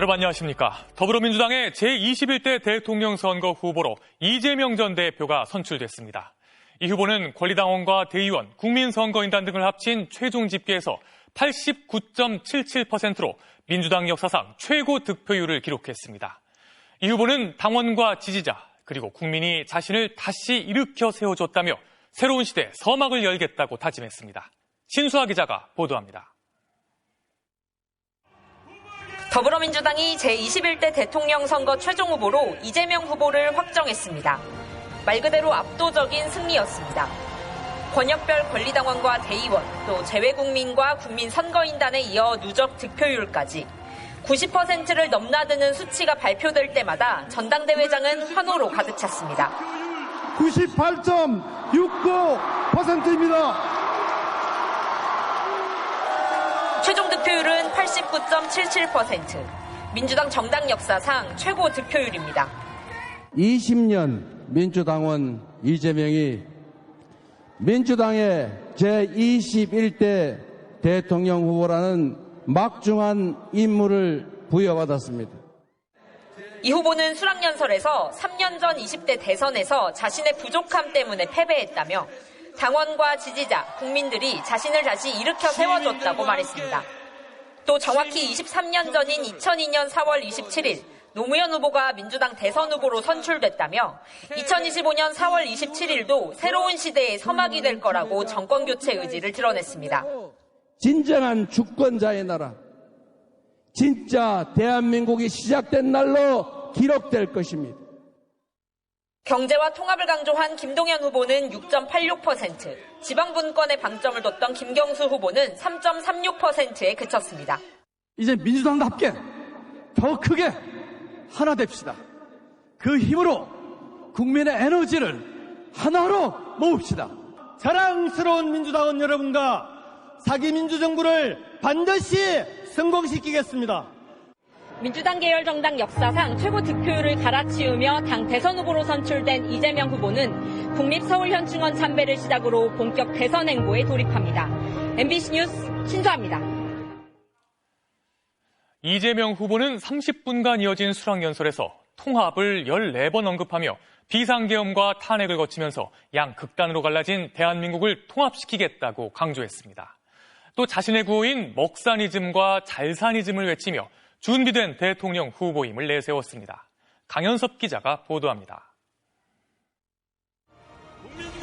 여러분 안녕하십니까. 더불어민주당의 제21대 대통령 선거 후보로 이재명 전 대표가 선출됐습니다. 이 후보는 권리당원과 대의원, 국민선거인단 등을 합친 최종 집계에서 89.77%로 민주당 역사상 최고 득표율을 기록했습니다. 이 후보는 당원과 지지자, 그리고 국민이 자신을 다시 일으켜 세워줬다며 새로운 시대 서막을 열겠다고 다짐했습니다. 신수아 기자가 보도합니다. 더불어민주당이 제21대 대통령 선거 최종 후보로 이재명 후보를 확정했습니다. 말 그대로 압도적인 승리였습니다. 권역별 권리당원과 대의원, 또 재외국민과 국민선거인단에 이어 누적 득표율까지 90%를 넘나드는 수치가 발표될 때마다 전당대회장은 환호로 가득 찼습니다. 98.69%입니다. 최종 득표율은 89.77%. 민주당 정당 역사상 최고 득표율입니다. 20년 민주당원 이재명이 민주당의 제21대 대통령 후보라는 막중한 임무를 부여받았습니다. 이 후보는 수락연설에서 3년 전 20대 대선에서 자신의 부족함 때문에 패배했다며 당원과 지지자, 국민들이 자신을 다시 일으켜 세워줬다고 말했습니다. 또 정확히 23년 전인 2002년 4월 27일 노무현 후보가 민주당 대선 후보로 선출됐다며 2025년 4월 27일도 새로운 시대의 서막이 될 거라고 정권 교체 의지를 드러냈습니다. 진정한 주권자의 나라, 진짜 대한민국이 시작된 날로 기록될 것입니다. 경제와 통합을 강조한 김동연 후보는 6.86%, 지방분권에 방점을 뒀던 김경수 후보는 3.36%에 그쳤습니다. 이제 민주당답게 더 크게 하나 됩시다. 그 힘으로 국민의 에너지를 하나로 모읍시다. 자랑스러운 민주당원 여러분과 사기 민주정부를 반드시 성공시키겠습니다. 민주당 계열 정당 역사상 최고 득표율을 갈아치우며 당 대선 후보로 선출된 이재명 후보는 국립서울현충원 참배를 시작으로 본격 대선 행보에 돌입합니다. MBC 뉴스 신조합니다. 이재명 후보는 30분간 이어진 수락연설에서 통합을 14번 언급하며 비상계엄과 탄핵을 거치면서 양 극단으로 갈라진 대한민국을 통합시키겠다고 강조했습니다. 또 자신의 구호인 먹사니즘과 잘사니즘을 외치며 준비된 대통령 후보임을 내세웠습니다. 강현섭 기자가 보도합니다.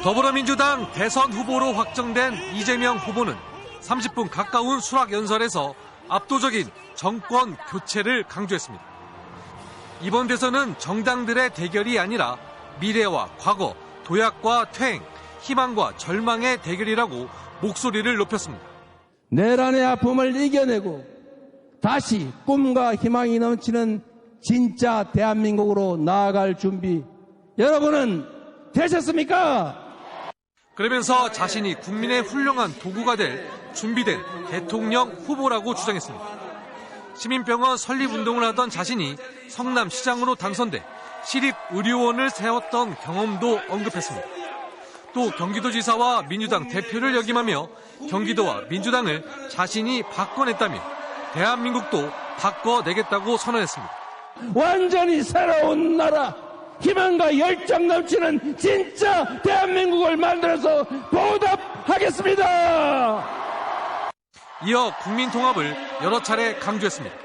더불어민주당 대선 후보로 확정된 이재명 후보는 30분 가까운 수락 연설에서 압도적인 정권 교체를 강조했습니다. 이번 대선은 정당들의 대결이 아니라 미래와 과거, 도약과 퇴행, 희망과 절망의 대결이라고 목소리를 높였습니다. 내란의 아픔을 이겨내고 다시 꿈과 희망이 넘치는 진짜 대한민국으로 나아갈 준비 여러분은 되셨습니까? 그러면서 자신이 국민의 훌륭한 도구가 될 준비된 대통령 후보라고 주장했습니다. 시민병원 설립운동을 하던 자신이 성남시장으로 당선돼 시립의료원을 세웠던 경험도 언급했습니다. 또 경기도지사와 민주당 대표를 역임하며 경기도와 민주당을 자신이 바꿔냈다며 대한민국도 바꿔내겠다고 선언했습니다. 완전히 새로운 나라 희망과 열정 넘치는 진짜 대한민국을 만들어서 보답하겠습니다. 이어 국민 통합을 여러 차례 강조했습니다.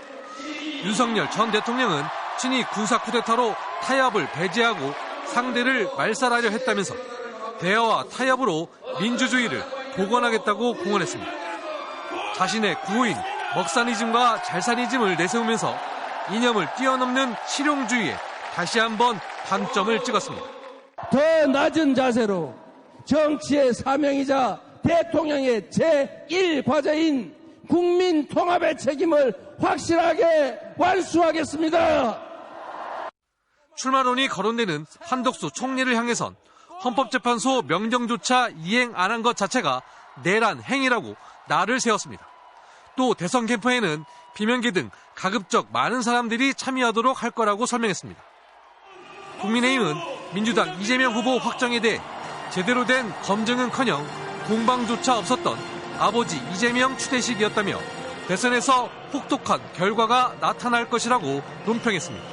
윤석열 전 대통령은 친이 군사 쿠데타로 타협을 배제하고 상대를 말살하려 했다면서 대화와 타협으로 민주주의를 복원하겠다고 공언했습니다. 자신의 구호인 먹사니즘과 잘사니즘을 내세우면서 이념을 뛰어넘는 실용주의에 다시 한번 방점을 찍었습니다. 더 낮은 자세로 정치의 사명이자 대통령의 제1과제인 국민 통합의 책임을 확실하게 완수하겠습니다. 출마론이 거론되는 한덕수 총리를 향해선 헌법재판소 명령조차 이행 안 한 것 자체가 내란 행위라고 나를 세웠습니다. 또 대선 캠프에는 비명계 등 가급적 많은 사람들이 참여하도록 할 거라고 설명했습니다. 국민의힘은 민주당 이재명 후보 확정에 대해 제대로 된 검증은커녕 공방조차 없었던 아버지 이재명 추대식이었다며 대선에서 혹독한 결과가 나타날 것이라고 논평했습니다.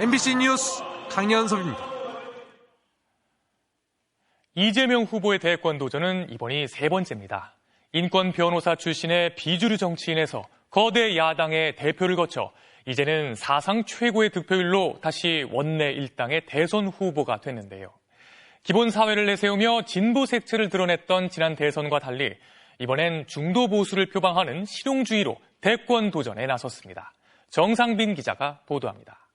MBC 뉴스 강연섭입니다. 이재명 후보의 대권 도전은 이번이 세 번째입니다. 인권 변호사 출신의 비주류 정치인에서 거대 야당의 대표를 거쳐 이제는 사상 최고의 득표율로 다시 원내 일당의 대선 후보가 됐는데요. 기본 사회를 내세우며 진보 색채를 드러냈던 지난 대선과 달리 이번엔 중도 보수를 표방하는 실용주의로 대권 도전에 나섰습니다. 정상빈 기자가 보도합니다.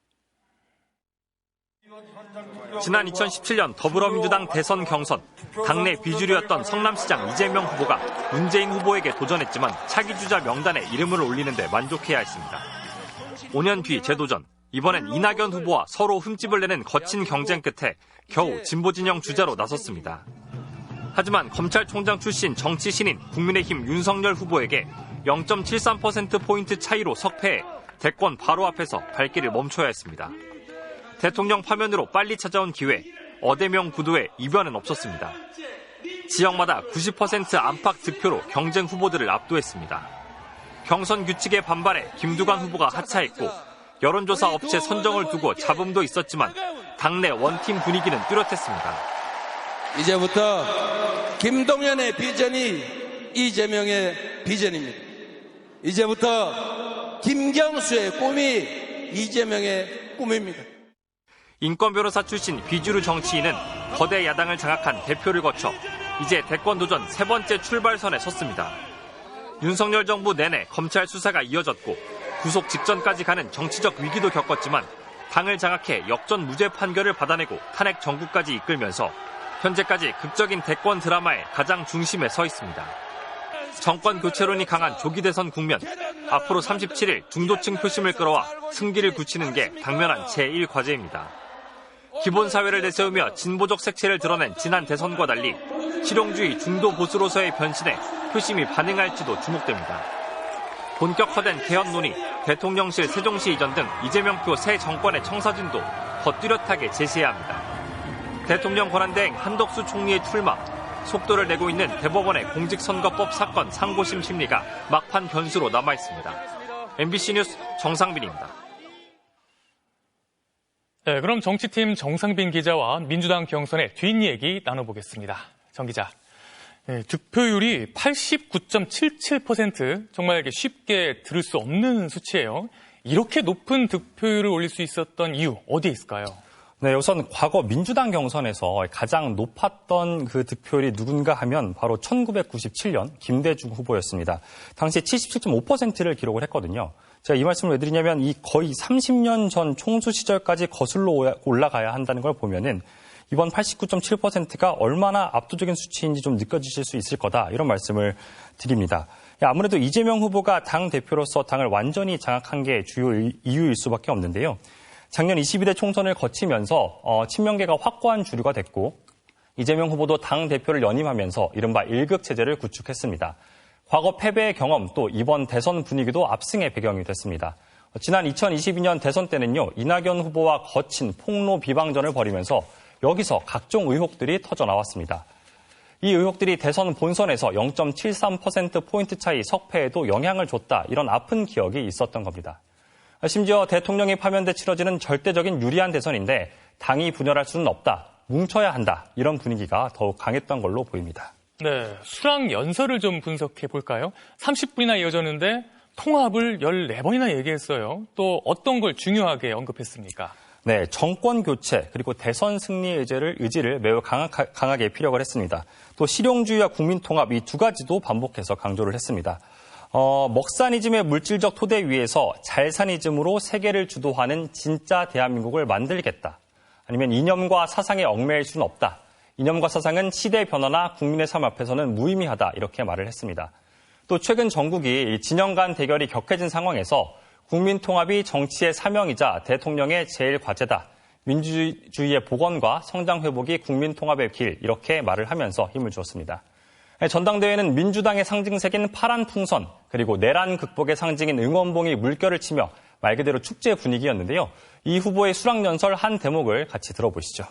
지난 2017년 더불어민주당 대선 경선 당내 비주류였던 성남시장 이재명 후보가 문재인 후보에게 도전했지만 차기 주자 명단에 이름을 올리는 데 만족해야 했습니다. 5년 뒤 재도전 이번엔 이낙연 후보와 서로 흠집을 내는 거친 경쟁 끝에 겨우 진보 진영 주자로 나섰습니다. 하지만 검찰총장 출신 정치 신인 국민의힘 윤석열 후보에게 0.73%포인트 차이로 석패해 대권 바로 앞에서 발길을 멈춰야 했습니다. 대통령 파면으로 빨리 찾아온 기회, 어대명 구도에 이변은 없었습니다. 지역마다 90% 안팎 득표로 경쟁 후보들을 압도했습니다. 경선 규칙에 반발해 김두관 후보가 하차했고 여론조사 업체 선정을 두고 잡음도 있었지만 당내 원팀 분위기는 뚜렷했습니다. 이제부터 김동연의 비전이 이재명의 비전입니다. 이제부터 김경수의 꿈이 이재명의 꿈입니다. 인권 변호사 출신 비주류 정치인은 거대 야당을 장악한 대표를 거쳐 이제 대권 도전 세 번째 출발선에 섰습니다. 윤석열 정부 내내 검찰 수사가 이어졌고 구속 직전까지 가는 정치적 위기도 겪었지만 당을 장악해 역전 무죄 판결을 받아내고 탄핵 정국까지 이끌면서 현재까지 극적인 대권 드라마의 가장 중심에 서 있습니다. 정권 교체론이 강한 조기 대선 국면, 앞으로 37일 중도층 표심을 끌어와 승기를 굳히는 게 당면한 제1 과제입니다. 기본 사회를 내세우며 진보적 색채를 드러낸 지난 대선과 달리 실용주의 중도 보수로서의 변신에 표심이 반응할지도 주목됩니다. 본격화된 개헌 논의, 대통령실 세종시 이전 등 이재명표 새 정권의 청사진도 더 뚜렷하게 제시해야 합니다. 대통령 권한대행 한덕수 총리의 출마, 속도를 내고 있는 대법원의 공직선거법 사건 상고심 심리가 막판 변수로 남아있습니다. MBC 뉴스 정상빈입니다. 네, 그럼 정치팀 정상빈 기자와 민주당 경선의 뒷얘기 나눠보겠습니다. 정 기자. 네, 득표율이 89.77% 정말 쉽게 들을 수 없는 수치예요. 이렇게 높은 득표율을 올릴 수 있었던 이유 어디에 있을까요? 네, 우선 과거 민주당 경선에서 가장 높았던 그 득표율이 누군가 하면 바로 1997년 김대중 후보였습니다. 당시 77.5%를 기록을 했거든요. 제가 이 말씀을 왜 드리냐면 이 거의 30년 전 총수 시절까지 거슬러 올라가야 한다는 걸 보면은 이번 89.7%가 얼마나 압도적인 수치인지 좀 느껴지실 수 있을 거다 이런 말씀을 드립니다. 아무래도 이재명 후보가 당 대표로서 당을 완전히 장악한 게 주요 이유일 수밖에 없는데요. 작년 22대 총선을 거치면서 어, 친명계가 확고한 주류가 됐고 이재명 후보도 당 대표를 연임하면서 이른바 일극 체제를 구축했습니다. 과거 패배의 경험 또 이번 대선 분위기도 압승의 배경이 됐습니다. 지난 2022년 대선 때는요 이낙연 후보와 거친 폭로 비방전을 벌이면서 여기서 각종 의혹들이 터져 나왔습니다. 이 의혹들이 대선 본선에서 0.73%포인트 차이 석패에도 영향을 줬다 이런 아픈 기억이 있었던 겁니다. 심지어 대통령이 파면돼 치러지는 절대적인 유리한 대선인데 당이 분열할 수는 없다. 뭉쳐야 한다. 이런 분위기가 더욱 강했던 걸로 보입니다. 네, 수락 연설을 좀 분석해 볼까요? 30분이나 이어졌는데 통합을 14번이나 얘기했어요. 또 어떤 걸 중요하게 언급했습니까? 네, 정권 교체 그리고 대선 승리 의지를, 의지를 매우 강하, 게 피력을 했습니다. 또 실용주의와 국민 통합 이 두 가지도 반복해서 강조를 했습니다. 어, 먹사니즘의 물질적 토대 위에서 잘사니즘으로 세계를 주도하는 진짜 대한민국을 만들겠다. 아니면 이념과 사상에 얽매일 수는 없다. 이념과 사상은 시대 변화나 국민의 삶 앞에서는 무의미하다. 이렇게 말을 했습니다. 또 최근 전국이 진영 간 대결이 격해진 상황에서 국민 통합이 정치의 사명이자 대통령의 제일 과제다. 민주주의의 복원과 성장 회복이 국민 통합의 길 이렇게 말을 하면서 힘을 주었습니다. 네, 전당대회는 민주당의 상징색인 파란 풍선 그리고 내란 극복의 상징인 응원봉이 물결을 치며 말 그대로 축제 분위기였는데요. 이 후보의 수락연설 한 대목을 같이 들어보시죠.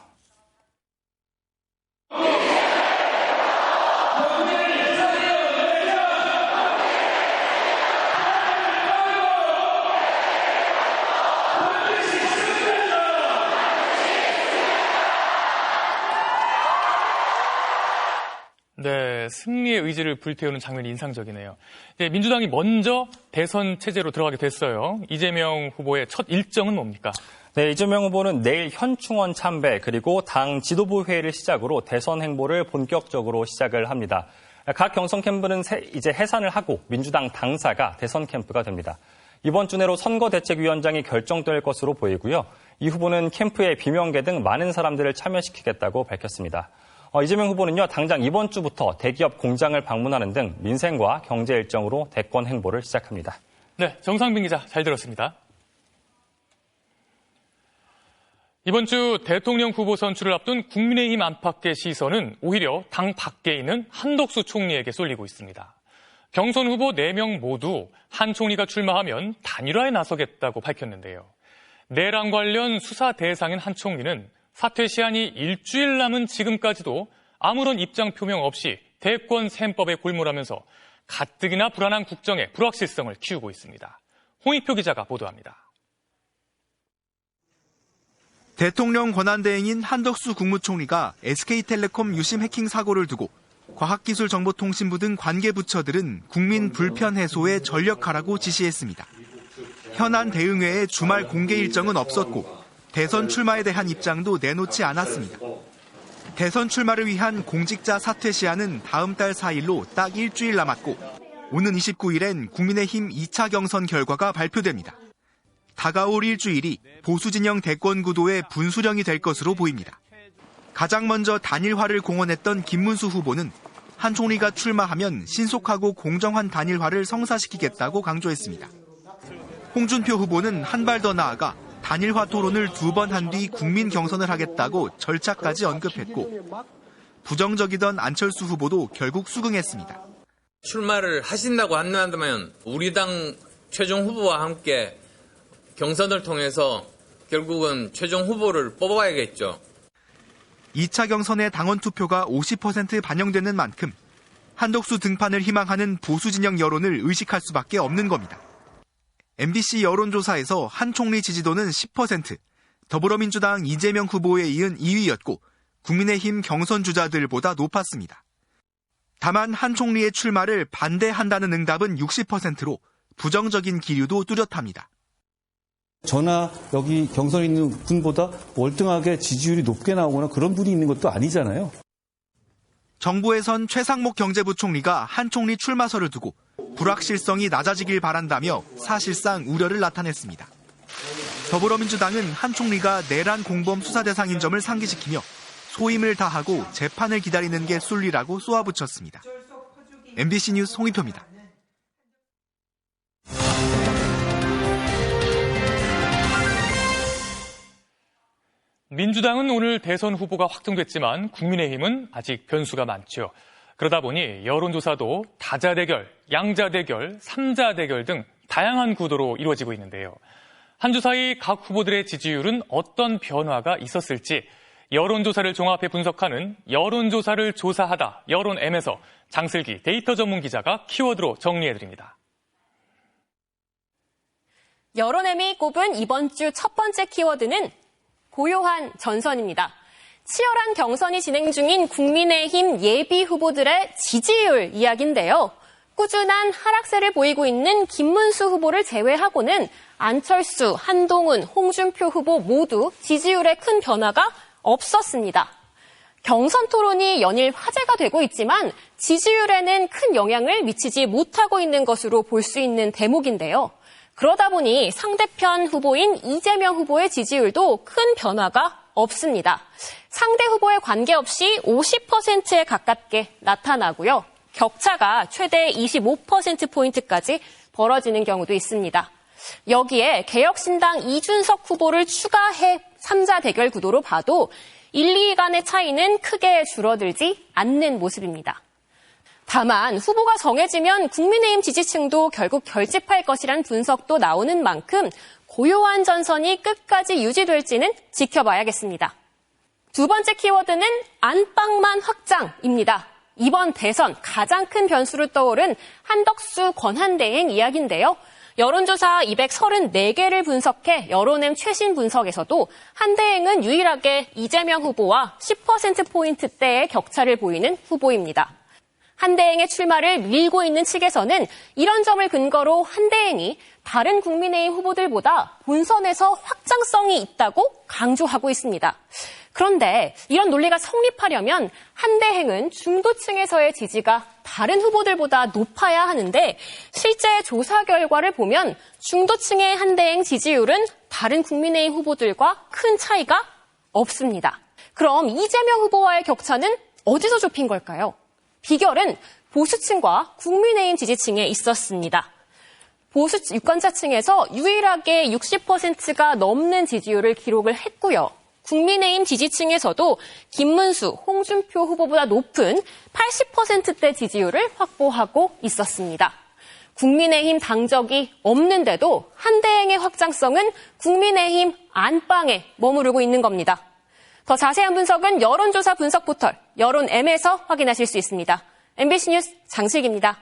승리의 의지를 불태우는 장면이 인상적이네요. 민주당이 먼저 대선 체제로 들어가게 됐어요. 이재명 후보의 첫 일정은 뭡니까? 네, 이재명 후보는 내일 현충원 참배 그리고 당 지도부 회의를 시작으로 대선 행보를 본격적으로 시작을 합니다. 각 경선 캠프는 세- 이제 해산을 하고 민주당 당사가 대선 캠프가 됩니다. 이번 주 내로 선거대책위원장이 결정될 것으로 보이고요. 이 후보는 캠프에 비명계 등 많은 사람들을 참여시키겠다고 밝혔습니다. 어, 이재명 후보는요, 당장 이번 주부터 대기업 공장을 방문하는 등 민생과 경제 일정으로 대권 행보를 시작합니다. 네, 정상빈 기자 잘 들었습니다. 이번 주 대통령 후보 선출을 앞둔 국민의힘 안팎의 시선은 오히려 당 밖에 있는 한덕수 총리에게 쏠리고 있습니다. 경선 후보 4명 모두 한 총리가 출마하면 단일화에 나서겠다고 밝혔는데요. 내란 관련 수사 대상인 한 총리는 사퇴 시한이 일주일 남은 지금까지도 아무런 입장 표명 없이 대권 셈법에 골몰하면서 가뜩이나 불안한 국정의 불확실성을 키우고 있습니다. 홍익표 기자가 보도합니다. 대통령 권한대행인 한덕수 국무총리가 SK텔레콤 유심 해킹 사고를 두고 과학기술정보통신부 등 관계 부처들은 국민 불편 해소에 전력하라고 지시했습니다. 현안 대응회에 주말 공개 일정은 없었고 대선 출마에 대한 입장도 내놓지 않았습니다. 대선 출마를 위한 공직자 사퇴 시한은 다음 달 4일로 딱 일주일 남았고 오는 29일엔 국민의힘 2차 경선 결과가 발표됩니다. 다가올 일주일이 보수진영 대권 구도의 분수령이 될 것으로 보입니다. 가장 먼저 단일화를 공언했던 김문수 후보는 한 총리가 출마하면 신속하고 공정한 단일화를 성사시키겠다고 강조했습니다. 홍준표 후보는 한 발 더 나아가 단일화 토론을 두 번 한 뒤 국민 경선을 하겠다고 절차까지 언급했고 부정적이던 안철수 후보도 결국 수긍했습니다. 출마를 하신다고 한다면 우리 당 최종 후보와 함께 경선을 통해서 결국은 최종 후보를 뽑아야겠죠. 2차 경선의 당원 투표가 50% 반영되는 만큼 한덕수 등판을 희망하는 보수 진영 여론을 의식할 수밖에 없는 겁니다. MBC 여론조사에서 한 총리 지지도는 10%, 더불어민주당 이재명 후보에 이은 2위였고 국민의힘 경선 주자들보다 높았습니다. 다만 한 총리의 출마를 반대한다는 응답은 60%로 부정적인 기류도 뚜렷합니다. 저나 여기 경선에 있는 분보다 월등하게 지지율이 높게 나오거나 그런 분이 있는 것도 아니잖아요. 정부에선 최상목 경제부총리가 한 총리 출마설을 두고 불확실성이 낮아지길 바란다며 사실상 우려를 나타냈습니다. 더불어민주당은 한 총리가 내란 공범 수사 대상인 점을 상기시키며 소임을 다하고 재판을 기다리는 게 순리라고 쏘아붙였습니다. MBC 뉴스 홍희표입니다. 민주당은 오늘 대선 후보가 확정됐지만 국민의힘은 아직 변수가 많죠. 그러다 보니 여론조사도 다자 대결, 양자 대결, 삼자 대결 등 다양한 구도로 이루어지고 있는데요. 한 주 사이 각 후보들의 지지율은 어떤 변화가 있었을지 여론조사를 종합해 분석하는 여론조사를 조사하다 여론M에서 장슬기 데이터 전문 기자가 키워드로 정리해드립니다. 여론엠이 꼽은 이번 주 첫 번째 키워드는 고요한 전선입니다. 치열한 경선이 진행 중인 국민의힘 예비 후보들의 지지율 이야기인데요. 꾸준한 하락세를 보이고 있는 김문수 후보를 제외하고는 안철수, 한동훈, 홍준표 후보 모두 지지율에 큰 변화가 없었습니다. 경선 토론이 연일 화제가 되고 있지만 지지율에는 큰 영향을 미치지 못하고 있는 것으로 볼 수 있는 대목인데요. 그러다 보니 상대편 후보인 이재명 후보의 지지율도 큰 변화가 없습니다. 상대 후보에 관계없이 50%에 가깝게 나타나고요. 격차가 최대 25%포인트까지 벌어지는 경우도 있습니다. 여기에 개혁신당 이준석 후보를 추가해 3자 대결 구도로 봐도 1, 2위 간의 차이는 크게 줄어들지 않는 모습입니다. 다만 후보가 정해지면 국민의힘 지지층도 결국 결집할 것이란 분석도 나오는 만큼 고요한 전선이 끝까지 유지될지는 지켜봐야겠습니다. 두 번째 키워드는 안방만 확장입니다. 이번 대선 가장 큰 변수로 떠오른 한덕수 권한대행 이야기인데요. 여론조사 234개를 분석해 여론엠 최신 분석에서도 한대행은 유일하게 이재명 후보와 10%포인트대의 격차를 보이는 후보입니다. 한대행의 출마를 밀고 있는 측에서는 이런 점을 근거로 한대행이 다른 국민의힘 후보들보다 본선에서 확장성이 있다고 강조하고 있습니다. 그런데 이런 논리가 성립하려면 한대행은 중도층에서의 지지가 다른 후보들보다 높아야 하는데 실제 조사 결과를 보면 중도층의 한대행 지지율은 다른 국민의힘 후보들과 큰 차이가 없습니다. 그럼 이재명 후보와의 격차는 어디서 좁힌 걸까요? 비결은 보수층과 국민의힘 지지층에 있었습니다. 보수 유권자층에서 유일하게 60%가 넘는 지지율을 기록을 했고요. 국민의힘 지지층에서도 김문수, 홍준표 후보보다 높은 80%대 지지율을 확보하고 있었습니다. 국민의힘 당적이 없는데도 한대행의 확장성은 국민의힘 안방에 머무르고 있는 겁니다. 더 자세한 분석은 여론조사 분석 포털 여론M에서 확인하실 수 있습니다. MBC 뉴스 장실기입니다.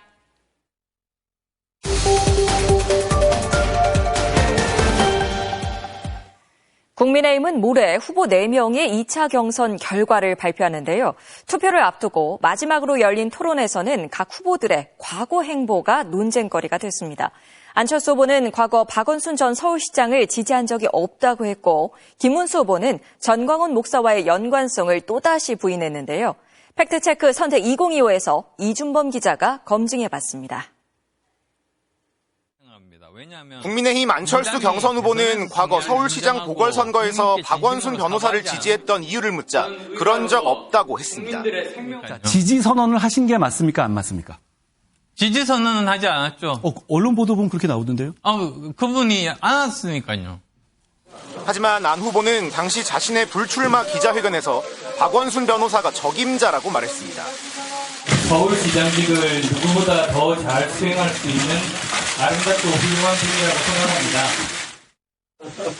국민의힘은 모레 후보 4명의 2차 경선 결과를 발표하는데요. 투표를 앞두고 마지막으로 열린 토론에서는 각 후보들의 과거 행보가 논쟁거리가 됐습니다. 안철수 후보는 과거 박원순 전 서울시장을 지지한 적이 없다고 했고 김문수 후보는 전광훈 목사와의 연관성을 또다시 부인했는데요. 팩트체크 선택 2025에서 이준범 기자가 검증해봤습니다. 국민의힘 안철수 경선 후보는 과거 서울시장 보궐선거에서 박원순 변호사를 지지했던 이유를 묻자 그런 적 없다고 했습니다. 지지 선언을 하신 게 맞습니까? 안 맞습니까? 지지 선언은 하지 않았죠. 어, 언론 보도 보면 그렇게 나오던데요? 아, 그분이 안 왔으니까요. 하지만 안 후보는 당시 자신의 불출마 기자회견에서 박원순 변호사가 적임자라고 말했습니다. 서울시장직을 누구보다 더 잘 수행할 수 있는 아름답고 훌륭한 분이라고 생각합니다.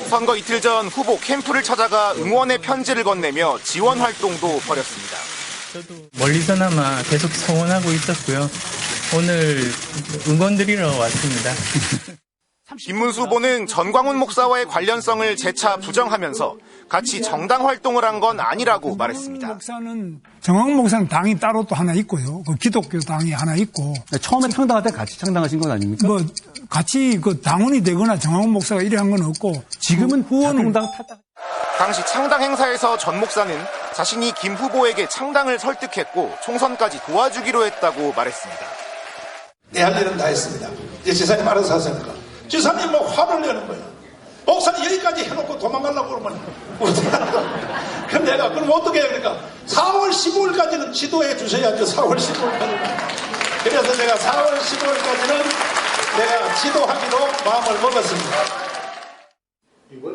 선거 이틀 전 후보 캠프를 찾아가 응원의 편지를 건네며 지원 활동도 벌였습니다. 멀리서나마 계속 성원하고 있었고요. 오늘 응원 드리러 왔습니다. 김문수 후보는 전광훈 목사와의 관련성을 재차 부정하면서 같이 정당 활동을 한 건 아니라고 말했습니다. 목사는 정황 목사는 당이 따로 또 하나 있고요. 그 기독교 당이 하나 있고. 처음에 창당할 때 같이 창당하신 건 아닙니까? 뭐 같이 그 당원이 되거나 정황 목사가 이래 한 건 없고 지금은 후원을. 당시 창당 행사에서 전 목사는 자신이 김 후보에게 창당을 설득했고 총선까지 도와주기로 했다고 말했습니다. 내 할 일은 다 했습니다. 이제 지사님 알아서 하세요. 지사님 뭐 화를 내는 거예요. 목사님 여기까지 해놓고 도망가려고 그러면 그럼 내가 그럼 어떻게 해야 되니까 4월 15일까지는 지도해 주셔야죠. 4월 15일까지. 그래서 내가 4월 15일까지는 내가 지도하기로 마음을 먹었습니다.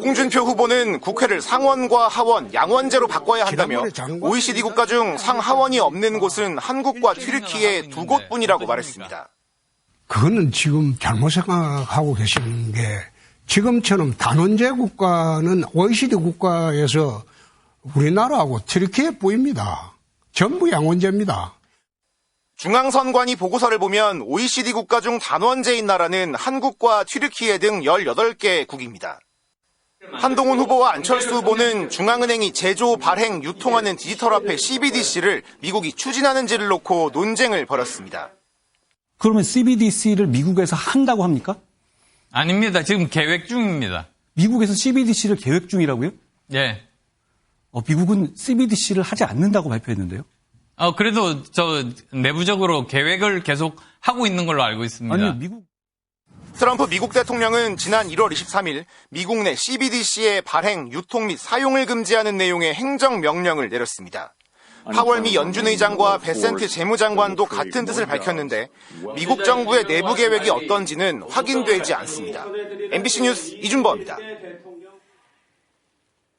홍준표 후보는 국회를 상원과 하원, 양원제로 바꿔야 한다며 OECD 국가 중 상하원이 없는 곳은 한국과 튀르키예 두 곳뿐이라고 말했습니다. 그거는 지금 잘못 생각하고 계시는 게 지금처럼 단원제 국가는 OECD 국가에서 우리나라하고 튀르키예뿐입니다. 전부 양원제입니다. 중앙선관위 보고서를 보면 OECD 국가 중 단원제인 나라는 한국과 튀르키예 등 18개 국입니다. 한동훈 후보와 안철수 후보는 중앙은행이 제조, 발행, 유통하는 디지털 화폐 CBDC를 미국이 추진하는지를 놓고 논쟁을 벌였습니다. 그러면 CBDC를 미국에서 한다고 합니까? 아닙니다. 지금 계획 중입니다. 미국에서 CBDC를 계획 중이라고요? 예. 어, 미국은 CBDC를 하지 않는다고 발표했는데요. 어, 그래도 저 내부적으로 계획을 계속 하고 있는 걸로 알고 있습니다. 아니, 미국 트럼프 미국 대통령은 지난 1월 23일 미국 내 CBDC의 발행, 유통 및 사용을 금지하는 내용의 행정 명령을 내렸습니다. 파월 미 연준 의장과 베센트 재무장관도 같은 뜻을 밝혔는데 미국 정부의 내부 계획이 어떤지는 확인되지 않습니다. MBC 뉴스 이준범입니다.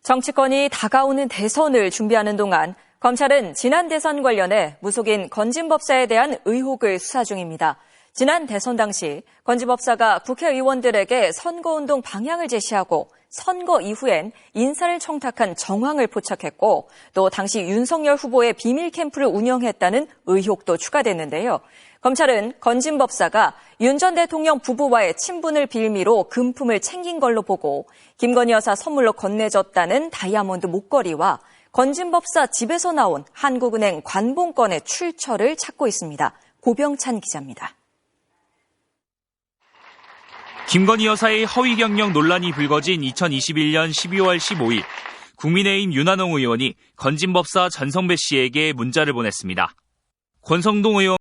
정치권이 다가오는 대선을 준비하는 동안 검찰은 지난 대선 관련해 무속인 건진법사에 대한 의혹을 수사 중입니다. 지난 대선 당시 건지법사가 국회의원들에게 선거운동 방향을 제시하고 선거 이후엔 인사를 청탁한 정황을 포착했고 또 당시 윤석열 후보의 비밀 캠프를 운영했다는 의혹도 추가됐는데요. 검찰은 건진 법사가 윤 전 대통령 부부와의 친분을 빌미로 금품을 챙긴 걸로 보고 김건희 여사 선물로 건네줬다는 다이아몬드 목걸이와 건진 법사 집에서 나온 한국은행 관봉권의 출처를 찾고 있습니다. 고병찬 기자입니다. 김건희 여사의 허위 경영 논란이 불거진 2021년 12월 15일 국민의힘 윤한홍 의원이 건진법사 전성배 씨에게 문자를 보냈습니다. 권성동 의원